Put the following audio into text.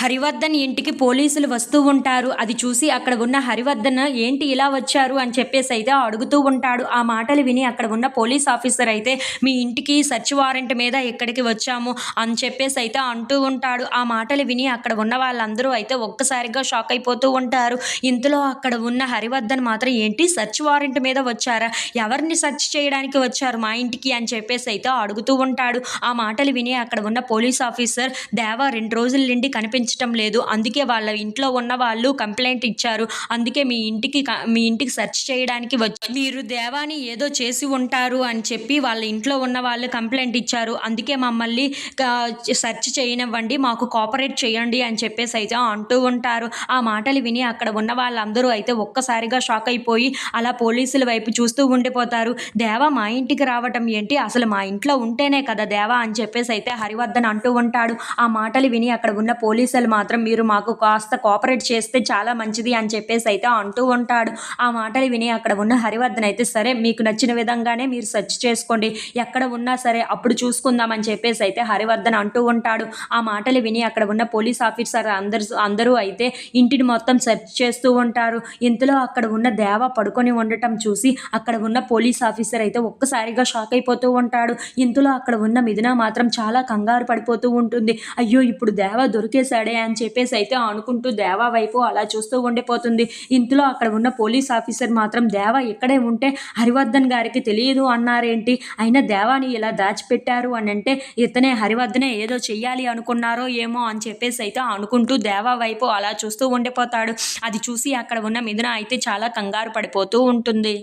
హరివర్ధన్ ఇంటికి పోలీసులు వస్తూ ఉంటారు. అది చూసి అక్కడ ఉన్న హరివర్ధన్ ఏంటి ఇలా వచ్చారు అని చెప్పేసి అయితే అడుగుతూ ఉంటాడు. ఆ మాటలు విని అక్కడ ఉన్న పోలీస్ ఆఫీసర్ అయితే మీ ఇంటికి సెర్చ్ వారెంట్ మీద ఎక్కడికి వచ్చాము అని చెప్పేసి అయితే అంటూ ఉంటాడు. ఆ మాటలు విని అక్కడ ఉన్న వాళ్ళందరూ అయితే ఒక్కసారిగా షాక్ అయిపోతూ ఉంటారు. ఇంతలో అక్కడ ఉన్న హరివర్ధన్ మాత్రం ఏంటి? సర్చ్ వారెంట్ మీద వచ్చారా? ఎవరిని సెర్చ్ చేయడానికి వచ్చారు మా ఇంటికి అని చెప్పేసి అయితే అడుగుతూ ఉంటాడు. ఆ మాటలు విని అక్కడ ఉన్న పోలీస్ ఆఫీసర్ దేవా రెండు రోజుల నుండి కనిపించటం లేదు. అందుకే వాళ్ళ ఇంట్లో ఉన్న వాళ్ళు కంప్లైంట్ ఇచ్చారు. అందుకే మీ ఇంటికి మీ ఇంటికి సెర్చ్ చేయడానికి వచ్చి మీరు దేవాని ఏదో చేసి ఉంటారు అని చెప్పి వాళ్ళ ఇంట్లో ఉన్న వాళ్ళు కంప్లైంట్ ఇచ్చారు. అందుకే మమ్మల్ని సెర్చ్ చేయనివ్వండి మాకు కోఆపరేట్ చేయండి అని చెప్పేసి అయితే అంటూ ఉంటారు. ఆ మాటలు విని అక్కడ ఉన్న వాళ్ళందరూ అయితే ఒక్కసారిగా షాక్ అయిపోయి అలా పోలీసుల వైపు చూస్తూ ఉండిపోతారు. దేవా మా ఇంటికి రావటం ఏంటి? అసలు మా ఇంట్లో ఉంటేనే కదా దేవా అని చెప్పేసి అయితే హరివర్ధన్ అంటూ ఉంటాడు. ఆ మాటలు విని అక్కడ ఉన్న పోలీసులు మాత్రం మీరు మాకు కాస్త కోఆపరేట్ చేస్తే చాలా మంచిది అని చెప్పేసి అయితే అంటూ ఉంటాడు. ఆ మాటలు విని అక్కడ ఉన్న హరివర్ధన్ అయితే సరే మీకు నచ్చిన విధంగానే మీరు సెర్చ్ చేసుకోండి. ఎక్కడ ఉన్నా సరే అప్పుడు చూసుకుందాం అని చెప్పేసి అయితే హరివర్ధన్ అంటూ ఉంటాడు. ఆ మాటలు విని అక్కడ ఉన్న పోలీస్ ఆఫీసర్ అందరు అందరూ అయితే ఇంటిని మొత్తం సెర్చ్ చేస్తూ ఉంటారు. ఇంతలో అక్కడ ఉన్న దేవ పడుకొని ఉండటం చూసి అక్కడ ఉన్న పోలీస్ ఆఫీసర్ అయితే ఒక్కసారిగా షాక్ అయిపోతూ ఉంటాడు. ఇంతలో అక్కడ ఉన్న మిథున మాత్రం చాలా కంగారు పడిపోతూ ఉంటుంది. అయ్యో ఇప్పుడు దేవ దొరికేశాడే. అని చెప్పేసి అయితే అనుకుంటూ దేవా వైపు అలా చూస్తూ ఉండిపోతుంది. ఇంతలో అక్కడ ఉన్న పోలీస్ ఆఫీసర్ మాత్రం దేవ ఇక్కడే ఉంటే హరివర్ధన్ గారికి తెలియదు అన్నారేంటి? అయినా దేవాని ఇలా దాచిపెట్టారు అని అంటే ఇతనే హరివర్ధనే ఏదో చెయ్యాలి అనుకున్నారో ఏమో అని చెప్పేసి అయితే అనుకుంటూ దేవా వైపు అలా చూస్తూ ఉండిపోతాడు. అది చూసి అక్కడ ఉన్న మిథున అయితే చాలా కంగారు పడిపోతూ ఉంటుంది.